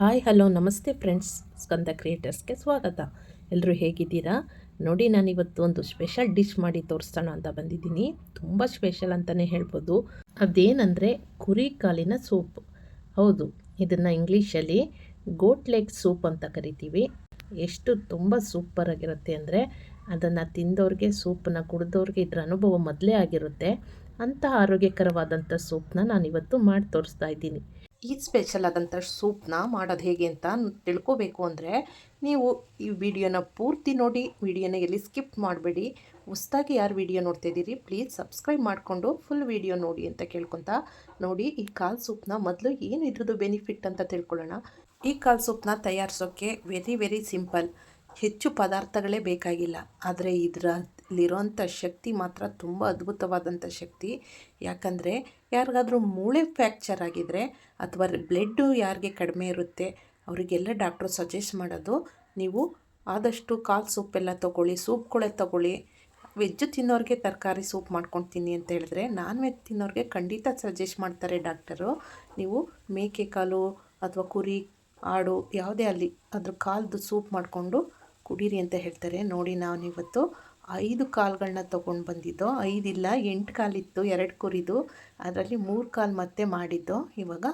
Hi, hello, ನಮಸ್ತೆ friends. Skanda ಕ್ರಿಯೇಟರ್ಸ್ಗೆ ಸ್ವಾಗತ. ಎಲ್ಲರೂ ಹೇಗಿದ್ದೀರಾ? ನೋಡಿ ನಾನು ಇವತ್ತು ಒಂದು ಸ್ಪೆಷಲ್ ಡಿಶ್ ಮಾಡಿ ತೋರಿಸೋಣ ಅಂತ ಬಂದಿದ್ದೀನಿ. ತುಂಬ ಸ್ಪೆಷಲ್ ಅಂತಲೇ ಹೇಳ್ಬೋದು. ಅದೇನಂದರೆ ಕುರಿ ಕಾಲಿನ ಸೂಪ್. ಹೌದು, ಇದನ್ನು ಇಂಗ್ಲೀಷಲ್ಲಿ ಗೋಟ್ ಲೆಗ್ ಸೂಪ್ ಅಂತ ಕರಿತೀವಿ. ಎಷ್ಟು ತುಂಬ ಸೂಪರಾಗಿರುತ್ತೆ ಅಂದರೆ ಅದನ್ನು ತಿಂದವ್ರಿಗೆ ಸೂಪನ್ನ ಕುಡಿದವ್ರಿಗೆ ಇದರ ಅನುಭವ ಮೊದಲೇ ಆಗಿರುತ್ತೆ. ಅಂಥ ಆರೋಗ್ಯಕರವಾದಂಥ ಸೂಪ್ನ ನಾನಿವತ್ತು ಮಾಡಿ ತೋರಿಸ್ತಾ ಇದ್ದೀನಿ. ಈ ಸ್ಪೆಷಲ್ ಆದಂಥ ಸೂಪ್ನ ಮಾಡೋದು ಹೇಗೆ ಅಂತ ತಿಳ್ಕೋಬೇಕು ಅಂದರೆ ನೀವು ಈ ವಿಡಿಯೋನ ಪೂರ್ತಿ ನೋಡಿ, ವಿಡಿಯೋನ ಎಲ್ಲಿ ಸ್ಕಿಪ್ ಮಾಡಬೇಡಿ, ಹೊಸ್ದಾಗಿ ಯಾರು ವಿಡಿಯೋ ನೋಡ್ತಾ ಇದ್ದೀರಿ ಪ್ಲೀಸ್ ಸಬ್ಸ್ಕ್ರೈಬ್ ಮಾಡಿಕೊಂಡು ಫುಲ್ ವಿಡಿಯೋ ನೋಡಿ ಅಂತ ಕೇಳ್ಕೊತ ನೋಡಿ ಈ ಕಾಲು ಸೂಪ್ನ ಮೊದಲು ಏನು ಇದ್ರದ್ದು ಬೆನಿಫಿಟ್ ಅಂತ ತಿಳ್ಕೊಳ್ಳೋಣ. ಈ ಕಾಲು ಸೂಪ್ನ ತಯಾರಿಸೋಕ್ಕೆ ವೆರಿ ವೆರಿ ಸಿಂಪಲ್ ಹೆಚ್ಚು ಪದಾರ್ಥಗಳೇ ಬೇಕಾಗಿಲ್ಲ. ಆದರೆ ಇದರಲ್ಲಿರೋಂಥ ಶಕ್ತಿ ಮಾತ್ರ ತುಂಬ ಅದ್ಭುತವಾದಂಥ ಶಕ್ತಿ. ಯಾಕಂದರೆ ಯಾರಿಗಾದರೂ ಮೂಳೆ ಫ್ಯಾಕ್ಚರ್ ಆಗಿದರೆ ಅಥವಾ ಬ್ಲಡ್ಡು ಯಾರಿಗೆ ಕಡಿಮೆ ಇರುತ್ತೆ, ಅವರಿಗೆಲ್ಲ ಡಾಕ್ಟ್ರು ಸಜೆಸ್ಟ್ ಮಾಡೋದು ನೀವು ಆದಷ್ಟು ಕಾಲು ಸೂಪೆಲ್ಲ ತೊಗೊಳ್ಳಿ, ಸೂಪ್ಗಳೇ ತೊಗೊಳ್ಳಿ. ವೆಜ್ ತಿನ್ನೋರಿಗೆ ತರಕಾರಿ ಸೂಪ್ ಮಾಡ್ಕೊಂಡು ತಿನ್ನಿ ಅಂತ ಹೇಳಿದ್ರೆ ನಾನ್ ವೆಜ್ ತಿನ್ನೋರಿಗೆ ಖಂಡಿತ ಸಜೆಸ್ಟ್ ಮಾಡ್ತಾರೆ ಡಾಕ್ಟರು. ನೀವು ಮೇಕೆ ಕಾಲು ಅಥವಾ ಕುರಿ, ಆಡು ಯಾವುದೇ ಅಲ್ಲಿ ಅದ್ರ ಕಾಲ್ದು ಸೂಪ್ ಮಾಡಿಕೊಂಡು ಕುಡೀರಿ ಅಂತ ಹೇಳ್ತಾರೆ. ನೋಡಿ ನಾನು ಇವತ್ತು ಐದು ಕಾಲುಗಳನ್ನ ತೊಗೊಂಡು ಬಂದಿದ್ದು. ಐದಿಲ್ಲ, ಎಂಟು ಕಾಲಿತ್ತು, ಎರಡು ಕುರಿದು. ಅದರಲ್ಲಿ ಮೂರು ಕಾಲು ಮತ್ತೆ ಮಾಡಿದ್ದು. ಇವಾಗ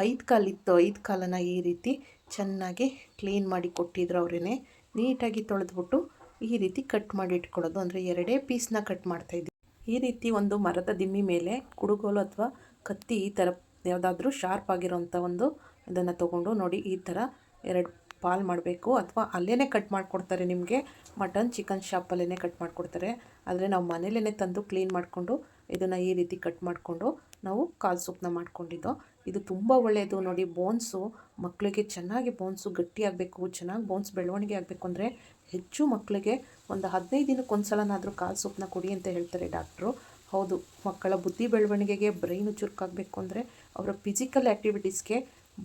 ಐದು ಕಾಲಿತ್ತು. ಐದು ಕಾಲನ್ನು ಈ ರೀತಿ ಚೆನ್ನಾಗಿ ಕ್ಲೀನ್ ಮಾಡಿ ಕೊಟ್ಟಿದ್ರು ಅವರೇ ನೀಟಾಗಿ ತೊಳೆದ್ಬಿಟ್ಟು ಈ ರೀತಿ ಕಟ್ ಮಾಡಿ ಇಟ್ಕೊಳ್ಳೋದು. ಅಂದರೆ ಎರಡೇ ಪೀಸ್ನ ಕಟ್ ಮಾಡ್ತಾಯಿದ್ವಿ ಈ ರೀತಿ ಒಂದು ಮರದ ದಿಮ್ಮಿ ಮೇಲೆ ಕುಡುಗೋಲು ಅಥವಾ ಕತ್ತಿ ಈ ಥರ ಯಾವುದಾದ್ರೂ ಶಾರ್ಪ್ ಆಗಿರೋಂಥ ಒಂದು ಅದನ್ನು ತೊಗೊಂಡು ನೋಡಿ ಈ ಥರ ಎರಡು ಪಾಲ್ ಮಾಡಬೇಕು ಅಥವಾ ಅಲ್ಲೇ ಕಟ್ ಮಾಡಿಕೊಡ್ತಾರೆ ನಿಮಗೆ. ಮಟನ್, ಚಿಕನ್ ಶಾಪಲ್ಲೇ ಕಟ್ ಮಾಡಿಕೊಡ್ತಾರೆ. ಆದರೆ ನಾವು ಮನೇಲೇ ತಂದು ಕ್ಲೀನ್ ಮಾಡಿಕೊಂಡು ಇದನ್ನು ಈ ರೀತಿ ಕಟ್ ಮಾಡಿಕೊಂಡು ನಾವು ಕಾಲು ಸೊಪ್ಪನ್ನ ಮಾಡ್ಕೊಂಡಿದ್ದೋ. ಇದು ತುಂಬ ಒಳ್ಳೆಯದು ನೋಡಿ, ಬೋನ್ಸು ಮಕ್ಕಳಿಗೆ ಚೆನ್ನಾಗಿ ಬೋನ್ಸು ಗಟ್ಟಿಯಾಗಬೇಕು ಚೆನ್ನಾಗಿ ಬೋನ್ಸ್ ಬೆಳವಣಿಗೆ ಆಗಬೇಕು ಅಂದರೆ ಹೆಚ್ಚು ಮಕ್ಕಳಿಗೆ ಒಂದು ಹದಿನೈದು ದಿನಕ್ಕೆ ಒಂದು ಸಲನಾದರೂ ಕಾಲು ಸೊಪ್ಪನ್ನ ಕೊಡಿ ಅಂತ ಹೇಳ್ತಾರೆ ಡಾಕ್ಟ್ರು. ಹೌದು, ಮಕ್ಕಳ ಬುದ್ಧಿ ಬೆಳವಣಿಗೆಗೆ ಬ್ರೈನು ಚುರುಕಾಗಬೇಕು ಅಂದರೆ ಅವರ ಫಿಸಿಕಲ್ ಆ್ಯಕ್ಟಿವಿಟೀಸ್ಗೆ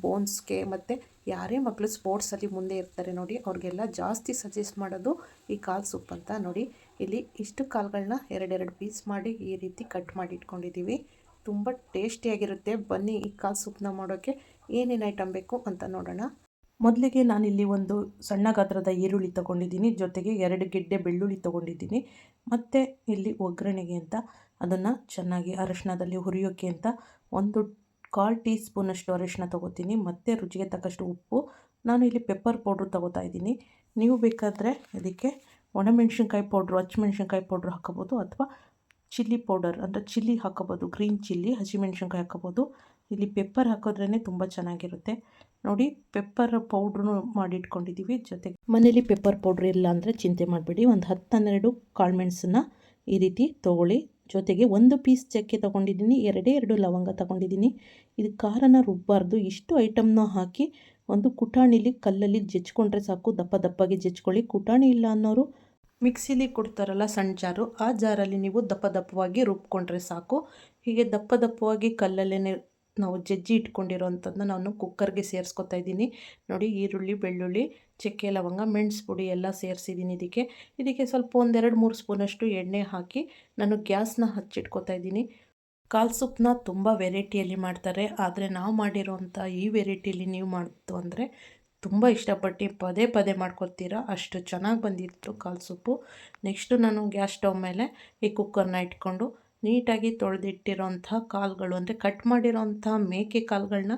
ಬೋನ್ಸ್ಗೆ ಮತ್ತು ಯಾರೇ ಮಕ್ಕಳು ಸ್ಪೋರ್ಟ್ಸಲ್ಲಿ ಮುಂದೆ ಇರ್ತಾರೆ ನೋಡಿ, ಅವ್ರಿಗೆಲ್ಲ ಜಾಸ್ತಿ ಸಜೆಸ್ಟ್ ಮಾಡೋದು ಈ ಕಾಲು ಸೂಪ್ ಅಂತ ನೋಡಿ. ಇಲ್ಲಿ ಇಷ್ಟು ಕಾಲುಗಳನ್ನ ಎರಡೆರಡು ಪೀಸ್ ಮಾಡಿ ಈ ರೀತಿ ಕಟ್ ಮಾಡಿ ಇಟ್ಕೊಂಡಿದ್ದೀವಿ. ತುಂಬ ಟೇಸ್ಟಿಯಾಗಿರುತ್ತೆ ಬನ್ನಿ ಈ ಕಾಲು ಸೂಪ್ನ ಮಾಡೋಕ್ಕೆ ಏನೇನು ಐಟಮ್ ಬೇಕು ಅಂತ ನೋಡೋಣ. ಮೊದಲಿಗೆ ನಾನಿಲ್ಲಿ ಒಂದು ಸಣ್ಣ ಗಾತ್ರದ ಈರುಳ್ಳಿ ತೊಗೊಂಡಿದ್ದೀನಿ. ಜೊತೆಗೆ ಎರಡು ಗೆಡ್ಡೆ ಬೆಳ್ಳುಳ್ಳಿ ತೊಗೊಂಡಿದ್ದೀನಿ. ಮತ್ತು ಇಲ್ಲಿ ಒಗ್ಗರಣೆಗೆ ಅಂತ ಅದನ್ನು ಚೆನ್ನಾಗಿ ಅರಶಿನದಲ್ಲಿ ಹುರಿಯೋಕ್ಕೆ ಅಂತ ಒಂದು ಕಾಲು ಟೀ ಸ್ಪೂನಷ್ಟು ಅರಿಶಿನ ತೊಗೋತೀನಿ, ಮತ್ತು ರುಚಿಗೆ ತಕ್ಕಷ್ಟು ಉಪ್ಪು. ನಾನು ಇಲ್ಲಿ ಪೆಪ್ಪರ್ ಪೌಡ್ರು ತೊಗೋತಾ ಇದ್ದೀನಿ. ನೀವು ಬೇಕಾದರೆ ಇದಕ್ಕೆ ಒಣಮೆಣ್ಸಿನ್ಕಾಯಿ ಪೌಡ್ರು, ಹಚ್ಮೆಣ್ಸಿನ್ಕಾಯಿ ಪೌಡ್ರ್ ಹಾಕೋಬೋದು ಅಥವಾ ಚಿಲ್ಲಿ ಪೌಡರ್, ಅಂದರೆ ಚಿಲ್ಲಿ ಹಾಕೋಬೋದು ಗ್ರೀನ್ ಚಿಲ್ಲಿ, ಹಸಿಮೆಣ್ಸಿನ್ಕಾಯಿ ಹಾಕೋಬೋದು ಇಲ್ಲಿ ಪೆಪ್ಪರ್ ಹಾಕೋದ್ರೇ ತುಂಬ ಚೆನ್ನಾಗಿರುತ್ತೆ. ನೋಡಿ, ಪೆಪ್ಪರ್ ಪೌಡ್ರೂ ಮಾಡಿ ಇಟ್ಕೊಂಡಿದ್ದೀವಿ ಜೊತೆಗೆ ಮನೇಲಿ ಪೆಪ್ಪರ್ ಪೌಡ್ರ್ ಇಲ್ಲ ಅಂದರೆ ಚಿಂತೆ ಮಾಡಬೇಡಿ. ಒಂದು ಹತ್ತು ಹನ್ನೆರಡು ಕಾಳುಮೆಣಸನ್ನು ಈ ರೀತಿ ತೊಗೊಳ್ಳಿ. ಜೊತೆಗೆ ಒಂದು ಪೀಸ್ ಚಕ್ಕೆ ತೊಗೊಂಡಿದ್ದೀನಿ, ಎರಡೇ ಎರಡು ಲವಂಗ ತೊಗೊಂಡಿದ್ದೀನಿ. ಇದು ಖಾರನ ರುಬ್ಬಾರ್ದು. ಇಷ್ಟು ಐಟಮ್ನ ಹಾಕಿ ಒಂದು ಕುಟಾಣಿಲಿ, ಕಲ್ಲಲ್ಲಿ ಜಜ್ಕೊಂಡ್ರೆ ಸಾಕು. ದಪ್ಪ ದಪ್ಪಗೆ ಜಜ್ಕೊಳ್ಳಿ. ಕುಟಾಣಿ ಇಲ್ಲ ಅನ್ನೋರು ಮಿಕ್ಸಿಲಿ ಕೊಡ್ತಾರಲ್ಲ ಸಣ್ಣ ಜಾರು, ಆ ಜಾರಲ್ಲಿ ನೀವು ದಪ್ಪ ದಪ್ಪವಾಗಿ ರುಬ್ಕೊಂಡ್ರೆ ಸಾಕು. ಹೀಗೆ ದಪ್ಪ ದಪ್ಪವಾಗಿ ಕಲ್ಲಲ್ಲೇ ನಾವು ಜಜ್ಜಿ ಇಟ್ಕೊಂಡಿರೋವಂಥದ್ದನ್ನ ನಾನು ಕುಕ್ಕರ್ಗೆ ಸೇರಿಸ್ಕೊತಾ ಇದ್ದೀನಿ. ನೋಡಿ, ಈರುಳ್ಳಿ, ಬೆಳ್ಳುಳ್ಳಿ ಚಕ್ಕೆ, ಲವಂಗ, ಮೆಣಸು ಪುಡಿ ಎಲ್ಲ ಸೇರಿಸಿದ್ದೀನಿ ಇದಕ್ಕೆ. ಇದಕ್ಕೆ ಸ್ವಲ್ಪ ಒಂದೆರಡು ಮೂರು ಸ್ಪೂನಷ್ಟು ಎಣ್ಣೆ ಹಾಕಿ ನಾನು ಗ್ಯಾಸ್ನ ಹಚ್ಚಿಟ್ಕೋತಾ ಇದ್ದೀನಿ. ಕಾಲು ಸೊಪ್ಪನ್ನ ತುಂಬ ವೆರೈಟಿಯಲ್ಲಿ ಮಾಡ್ತಾರೆ. ಆದರೆ ನಾವು ಮಾಡಿರೋವಂಥ ಈ ವೆರೈಟಿಯಲ್ಲಿ ನೀವು ಮಾಡಿತು ಅಂದರೆ ತುಂಬ ಇಷ್ಟಪಟ್ಟು ಪದೇ ಪದೇ ಮಾಡ್ಕೊತೀರಾ ಅಷ್ಟು ಚೆನ್ನಾಗಿ ಬಂದಿತ್ತು ಕಾಲು ಸೊಪ್ಪು ನೆಕ್ಸ್ಟು ನಾನು ಗ್ಯಾಸ್ ಸ್ಟವ್ ಮೇಲೆ ಈ ಕುಕ್ಕರ್ನ ಇಟ್ಕೊಂಡು ನೀಟಾಗಿ ತೊಳೆದಿಟ್ಟಿರೋಂಥ ಕಾಲುಗಳು ಅಂದರೆ ಕಟ್ ಮಾಡಿರೋಂಥ ಮೇಕೆ ಕಾಳುಗಳನ್ನ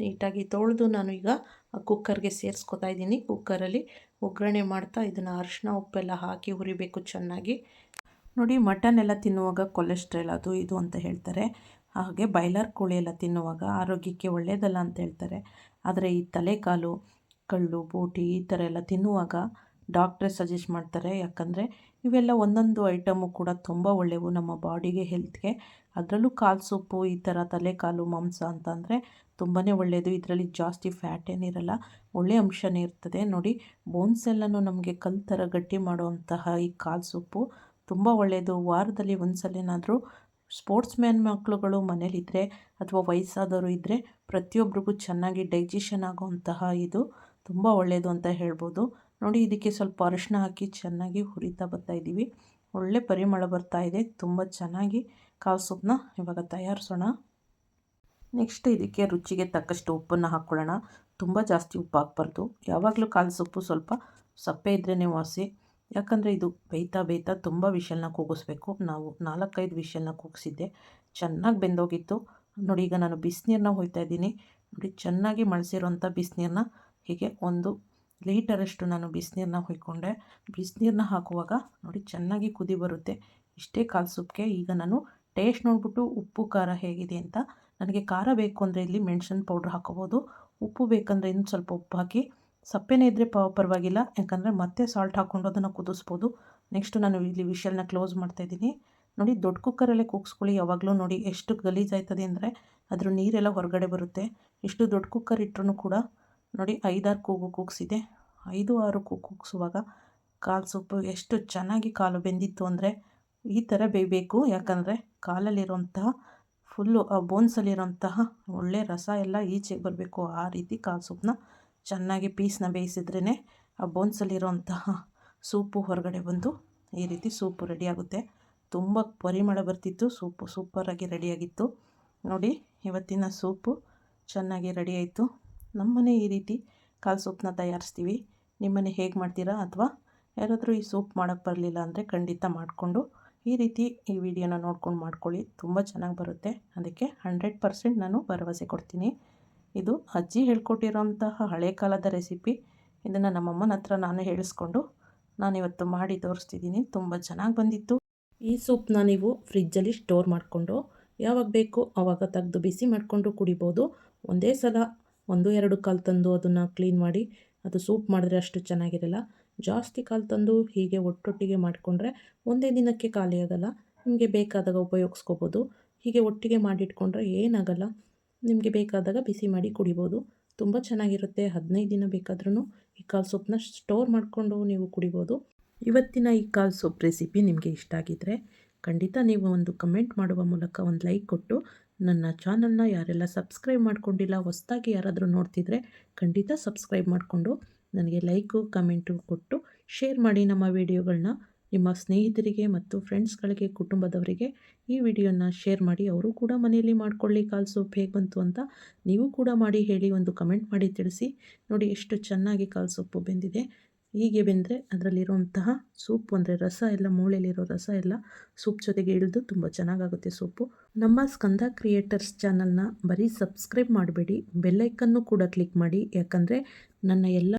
ನೀಟಾಗಿ ತೊಳೆದು ನಾನು ಈಗ ಕುಕ್ಕರ್ಗೆ ಸೇರಿಸ್ಕೊತಾ ಇದ್ದೀನಿ. ಕುಕ್ಕರಲ್ಲಿ ಒಗ್ಗರಣೆ ಮಾಡ್ತಾ ಇದನ್ನು ಅರಿಶಿನ ಉಪ್ಪೆಲ್ಲ ಹಾಕಿ ಹುರಿಬೇಕು ಚೆನ್ನಾಗಿ. ನೋಡಿ, ಮಟನ್ ಎಲ್ಲ ತಿನ್ನುವಾಗ ಕೊಲೆಸ್ಟ್ರಾಲ್ ಅದು ಇದು ಅಂತ ಹೇಳ್ತಾರೆ. ಹಾಗೆ ಬಾಯ್ಲರ್ ಕೋಳಿ ಎಲ್ಲ ತಿನ್ನುವಾಗ ಆರೋಗ್ಯಕ್ಕೆ ಒಳ್ಳೆಯದಲ್ಲ ಅಂತ ಹೇಳ್ತಾರೆ. ಆದರೆ ಈ ತಲೆಕಾಲು ಕಳ್ಳು ಬೋಟಿ ಈ ಥರ ಎಲ್ಲ ತಿನ್ನುವಾಗ ಡಾಕ್ಟ್ರೇ ಸಜೆಸ್ಟ್ ಮಾಡ್ತಾರೆ. ಯಾಕಂದರೆ ಇವೆಲ್ಲ ಒಂದೊಂದು ಐಟಮು ಕೂಡ ತುಂಬ ಒಳ್ಳೆಯವು ನಮ್ಮ ಬಾಡಿಗೆ ಹೆಲ್ತ್ಗೆ. ಅದರಲ್ಲೂ ಕಾಲು ಸೊಪ್ಪು, ಈ ಥರ ತಲೆಕಾಲು, ಮಾಂಸ ಅಂತಂದರೆ ತುಂಬಾ ಒಳ್ಳೆಯದು ಇದರಲ್ಲಿ ಜಾಸ್ತಿ ಫ್ಯಾಟ್ ಏನಿರಲ್ಲ ಒಳ್ಳೆಯ ಅಂಶನೇ ಇರ್ತದೆ. ನೋಡಿ, ಬೋನ್ಸ್ ಎಲ್ಲನೂ ನಮಗೆ ಕಲ್ ಥರ ಗಟ್ಟಿ ಮಾಡುವಂತಹ ಈ ಕಾಲು ಸೊಪ್ಪು ತುಂಬ ಒಳ್ಳೆಯದು ವಾರದಲ್ಲಿ ಒಂದು ಸಲೇನಾದರೂ ಸ್ಪೋರ್ಟ್ಸ್ ಮ್ಯಾನ್ ಮಕ್ಕಳುಗಳು ಮನೇಲಿದ್ದರೆ ಅಥವಾ ವಯಸ್ಸಾದವರು ಇದ್ದರೆ ಪ್ರತಿಯೊಬ್ಬರಿಗೂ ಚೆನ್ನಾಗಿ ಡೈಜೆಷನ್ ಆಗುವಂತಹ ಇದು ತುಂಬ ಒಳ್ಳೆಯದು ಅಂತ ಹೇಳ್ಬೋದು. ನೋಡಿ ಇದಕ್ಕೆ ಸ್ವಲ್ಪ ಅರಿಶಿನ ಹಾಕಿ ಚೆನ್ನಾಗಿ ಹುರಿತಾ ಬರ್ತಾ ಇದ್ದೀವಿ. ಒಳ್ಳೆ ಪರಿಮಳ ಬರ್ತಾ ಇದೆ. ತುಂಬ ಚೆನ್ನಾಗಿ ಕಾಲು ಸೊಪ್ಪನ್ನ ಇವಾಗ ತಯಾರಿಸೋಣ. ನೆಕ್ಸ್ಟ್ ಇದಕ್ಕೆ ರುಚಿಗೆ ತಕ್ಕಷ್ಟು ಉಪ್ಪನ್ನು ಹಾಕ್ಕೊಳ್ಳೋಣ ತುಂಬ ಜಾಸ್ತಿ ಉಪ್ಪು ಹಾಕ್ಬಾರ್ದು. ಯಾವಾಗಲೂ ಕಾಲು ಸೊಪ್ಪು ಸ್ವಲ್ಪ ಸಪ್ಪೆ ಇದ್ರೇ ವಾಸಿ. ಯಾಕಂದರೆ ಇದು ಬೇಯ್ತಾ ಬೇಯ್ತಾ ತುಂಬ ವಿಷಲ್ನ ಕೂಗಿಸ್ಬೇಕು. ನಾವು ನಾಲ್ಕೈದು ವಿಷಲ್ನ ಕೂಗಿಸಿದ್ದೆ. ಚೆನ್ನಾಗಿ ಬೆಂದೋಗಿತ್ತು. ನೋಡಿ ಈಗ ನಾನು ಬಿಸಿನೀರನ್ನ ಹೋಯ್ತಾ ಇದ್ದೀನಿ. ನೋಡಿ ಚೆನ್ನಾಗಿ ಮಳಸಿರೋಂಥ ಬಿಸಿನೀರನ್ನ ಹೀಗೆ ಒಂದು ಲೀಟರಷ್ಟು ನಾನು ಬಿಸಿನೀರನ್ನ ಹೊಯ್ಕೊಂಡೆ. ಬಿಸಿನೀರನ್ನ ಹಾಕುವಾಗ ನೋಡಿ ಚೆನ್ನಾಗಿ ಕುದಿ ಬರುತ್ತೆ. ಇಷ್ಟೇ ಕಾಲು ಸೊಪ್ಪಿಗೆ. ಈಗ ನಾನು ಟೇಸ್ಟ್ ನೋಡಿಬಿಟ್ಟು ಉಪ್ಪು, ಖಾರ ಹೇಗಿದೆ ಅಂತ. ನನಗೆ ಖಾರ ಬೇಕು ಅಂದರೆ ಇಲ್ಲಿ ಮೆಣಸಿನ ಪೌಡ್ರ್ ಹಾಕೋಬೋದು. ಉಪ್ಪು ಬೇಕಂದರೆ ಇನ್ನು ಸ್ವಲ್ಪ ಉಪ್ಪು ಹಾಕಿ. ಸಪ್ಪೆನೇ ಇದ್ದರೆ ಪ, ಪರವಾಗಿಲ್ಲ. ಯಾಕಂದರೆ ಮತ್ತೆ ಸಾಲ್ಟ್ ಹಾಕ್ಕೊಂಡು ಅದನ್ನು ಕುದಿಸ್ಬೋದು. ನೆಕ್ಸ್ಟ್ ನಾನು ಇಲ್ಲಿ ವಿಷಲ್ನ ಕ್ಲೋಸ್ ಮಾಡ್ತಾಯಿದ್ದೀನಿ ನೋಡಿ ದೊಡ್ಡ ಕುಕ್ಕರಲ್ಲೇ ಕೂಗಿಸ್ಕೊಳ್ಳಿ. ಯಾವಾಗಲೂ ನೋಡಿ ಎಷ್ಟು ಗಲೀಜಾಯ್ತದೆ ಅಂದರೆ ಅದ್ರ ನೀರೆಲ್ಲ ಹೊರಗಡೆ ಬರುತ್ತೆ. ಇಷ್ಟು ದೊಡ್ಡ ಕುಕ್ಕರ್ ಇಟ್ರೂ ಕೂಡ ನೋಡಿ, ಐದಾರು ಕೂಗು ಕೂಗಿಸಿದೆ. ಐದು, ಆರು ಕೂಗು ಕೂಗಿಸುವಾಗ ಕಾಲು ಸೊಪ್ಪು ಎಷ್ಟು ಚೆನ್ನಾಗಿ ಕಾಲು ಬೆಂದಿತ್ತು ಅಂದರೆ ಈ ಥರ ಬೇಯಬೇಕು. ಯಾಕಂದರೆ ಕಾಲಲ್ಲಿರುವಂತಹ ಫುಲ್ಲು ಆ ಬೋನ್ಸಲ್ಲಿರೋಂತಹ ಒಳ್ಳೆ ರಸ ಎಲ್ಲ ಈಚೆಗೆ ಬರಬೇಕು. ಆ ರೀತಿ ಕಾಲು ಸೊಪ್ಪನ್ನ ಚೆನ್ನಾಗಿ ಪೀಸ್ನ ಬೇಯಿಸಿದ್ರೇ ಆ ಬೋನ್ಸಲ್ಲಿರೋಂತಹ ಸೂಪು ಹೊರಗಡೆ ಬಂದು ಈ ರೀತಿ ಸೂಪು ರೆಡಿಯಾಗುತ್ತೆ ತುಂಬ ಪರಿಮಳ ಬರ್ತಿತ್ತು. ಸೂಪು ಸೂಪರಾಗಿ ರೆಡಿಯಾಗಿತ್ತು ನೋಡಿ, ಇವತ್ತಿನ ಸೂಪು ಚೆನ್ನಾಗಿ ರೆಡಿ ಆಯಿತು. ನಮ್ಮನೆ ಈ ರೀತಿ ಕಾಲು ಸೂಪನ್ನ ತಯಾರಿಸ್ತೀವಿ. ನಿಮ್ಮನೆ ಹೇಗೆ ಮಾಡ್ತೀರಾ ಅಥವಾ ಯಾರಾದರೂ ಈ ಸೂಪ್ ಮಾಡೋಕ್ಕೆ ಬರಲಿಲ್ಲ ಅಂದರೆ ಖಂಡಿತ ಮಾಡಿಕೊಂಡು ಈ ರೀತಿ ಈ ವಿಡಿಯೋನ ನೋಡ್ಕೊಂಡು ಮಾಡ್ಕೊಳ್ಳಿ. ತುಂಬ ಚೆನ್ನಾಗಿ ಬರುತ್ತೆ. ಅದಕ್ಕೆ ಹಂಡ್ರೆಡ್ ಪರ್ಸೆಂಟ್ ನಾನು ಭರವಸೆ ಕೊಡ್ತೀನಿ. ಇದು ಅಜ್ಜಿ ಹೇಳ್ಕೊಟ್ಟಿರೋಂತಹ ಹಳೆ ಕಾಲದ ರೆಸಿಪಿ. ಇದನ್ನು ನಮ್ಮಮ್ಮನ ಹತ್ರ ನಾನು ಹೇಳಿಸ್ಕೊಂಡು ನಾನಿವತ್ತು ಮಾಡಿ ತೋರಿಸ್ತಿದ್ದೀನಿ. ತುಂಬ ಚೆನ್ನಾಗಿ ಬಂದಿತ್ತು. ಈ ಸೂಪ್ನ ನೀವು ಫ್ರಿಜ್ಜಲ್ಲಿ ಸ್ಟೋರ್ ಮಾಡಿಕೊಂಡು ಯಾವಾಗ ಬೇಕು ಆವಾಗ ತೆಗೆದು ಬಿಸಿ ಮಾಡಿಕೊಂಡು ಕುಡಿಬೋದು. ಒಂದೇ ಸಲ ಒಂದು, ಎರಡು ಕಾಲು ತಂದು ಅದನ್ನು ಕ್ಲೀನ್ ಮಾಡಿ, ಅದು ಸೂಪ್ ಮಾಡಿದ್ರೆ ಅಷ್ಟು ಚೆನ್ನಾಗಿರಲ್ಲ. ಜಾಸ್ತಿ ಕಾಲು ತಂದು ಹೀಗೆ ಒಟ್ಟೊಟ್ಟಿಗೆ ಮಾಡಿಕೊಂಡ್ರೆ ಒಂದೇ ದಿನಕ್ಕೆ ಖಾಲಿ ಆಗೋಲ್ಲ. ನಿಮಗೆ ಬೇಕಾದಾಗ ಉಪಯೋಗಿಸ್ಕೋಬೋದು. ಹೀಗೆ ಒಟ್ಟಿಗೆ ಮಾಡಿಟ್ಕೊಂಡ್ರೆ ಏನಾಗಲ್ಲ. ನಿಮಗೆ ಬೇಕಾದಾಗ ಬಿಸಿ ಮಾಡಿ ಕುಡಿಬೋದು. ತುಂಬ ಚೆನ್ನಾಗಿರುತ್ತೆ. ಹದಿನೈದು ದಿನ ಬೇಕಾದ್ರೂ ಈ ಕಾಲು ಸೊಪ್ಪನ್ನ ಸ್ಟೋರ್ ಮಾಡಿಕೊಂಡು ನೀವು ಕುಡಿಬೋದು. ಇವತ್ತಿನ ಈ ಕಾಲು ಸೊಪ್ಪು ರೆಸಿಪಿ ನಿಮಗೆ ಇಷ್ಟ ಆಗಿದ್ದರೆ ಖಂಡಿತ ನೀವು ಒಂದು ಕಮೆಂಟ್ ಮಾಡುವ ಮೂಲಕ ಒಂದು ಲೈಕ್ ಕೊಟ್ಟು ನನ್ನ ಚಾನಲ್ನ ಯಾರೆಲ್ಲ ಸಬ್ಸ್ಕ್ರೈಬ್ ಮಾಡ್ಕೊಂಡಿಲ್ಲ, ಹೊಸ್ದಾಗಿ ಯಾರಾದರೂ ನೋಡ್ತಿದ್ರೆ ಖಂಡಿತ ಸಬ್ಸ್ಕ್ರೈಬ್ ಮಾಡಿಕೊಂಡು ನನಗೆ ಲೈಕು, ಕಮೆಂಟು ಕೊಟ್ಟು ಶೇರ್ ಮಾಡಿ ನಮ್ಮ ವಿಡಿಯೋಗಳನ್ನ ನಿಮ್ಮ ಸ್ನೇಹಿತರಿಗೆ ಮತ್ತು ಫ್ರೆಂಡ್ಸ್ಗಳಿಗೆ, ಕುಟುಂಬದವರಿಗೆ ಈ ವಿಡಿಯೋನ ಶೇರ್ ಮಾಡಿ. ಅವರು ಕೂಡ ಮನೆಯಲ್ಲಿ ಮಾಡ್ಕೊಳ್ಳಿ, ಕಾಲು ಹೇಗೆ ಬಂತು ಅಂತ ನೀವು ಕೂಡ ಮಾಡಿ ಹೇಳಿ, ಒಂದು ಕಮೆಂಟ್ ಮಾಡಿ ತಿಳಿಸಿ. ನೋಡಿ, ಎಷ್ಟು ಚೆನ್ನಾಗಿ ಕಾಲು ಸೊಪ್ಪು ಬೆಂದಿದೆ. ಹೀಗೆ ಬೆಂದರೆ ಅದರಲ್ಲಿರುವಂತಹ ಸೂಪ್ ಅಂದರೆ ರಸ ಎಲ್ಲ, ಮೂಳೆಯಲ್ಲಿರೋ ರಸ ಎಲ್ಲ ಸೂಪ್ ಜೊತೆಗೆ ಇಳಿದು ತುಂಬ ಚೆನ್ನಾಗಾಗುತ್ತೆ ಸೂಪು. ನಮ್ಮ ಸ್ಕಂದ ಕ್ರಿಯೇಟರ್ಸ್ ಚಾನಲ್ನ ಬರೀ ಸಬ್ಸ್ಕ್ರೈಬ್ ಮಾಡಬೇಡಿ ಬೆಲ್ಲೈಕನ್ನು ಕೂಡ ಕ್ಲಿಕ್ ಮಾಡಿ. ಯಾಕಂದರೆ ನನ್ನ ಎಲ್ಲ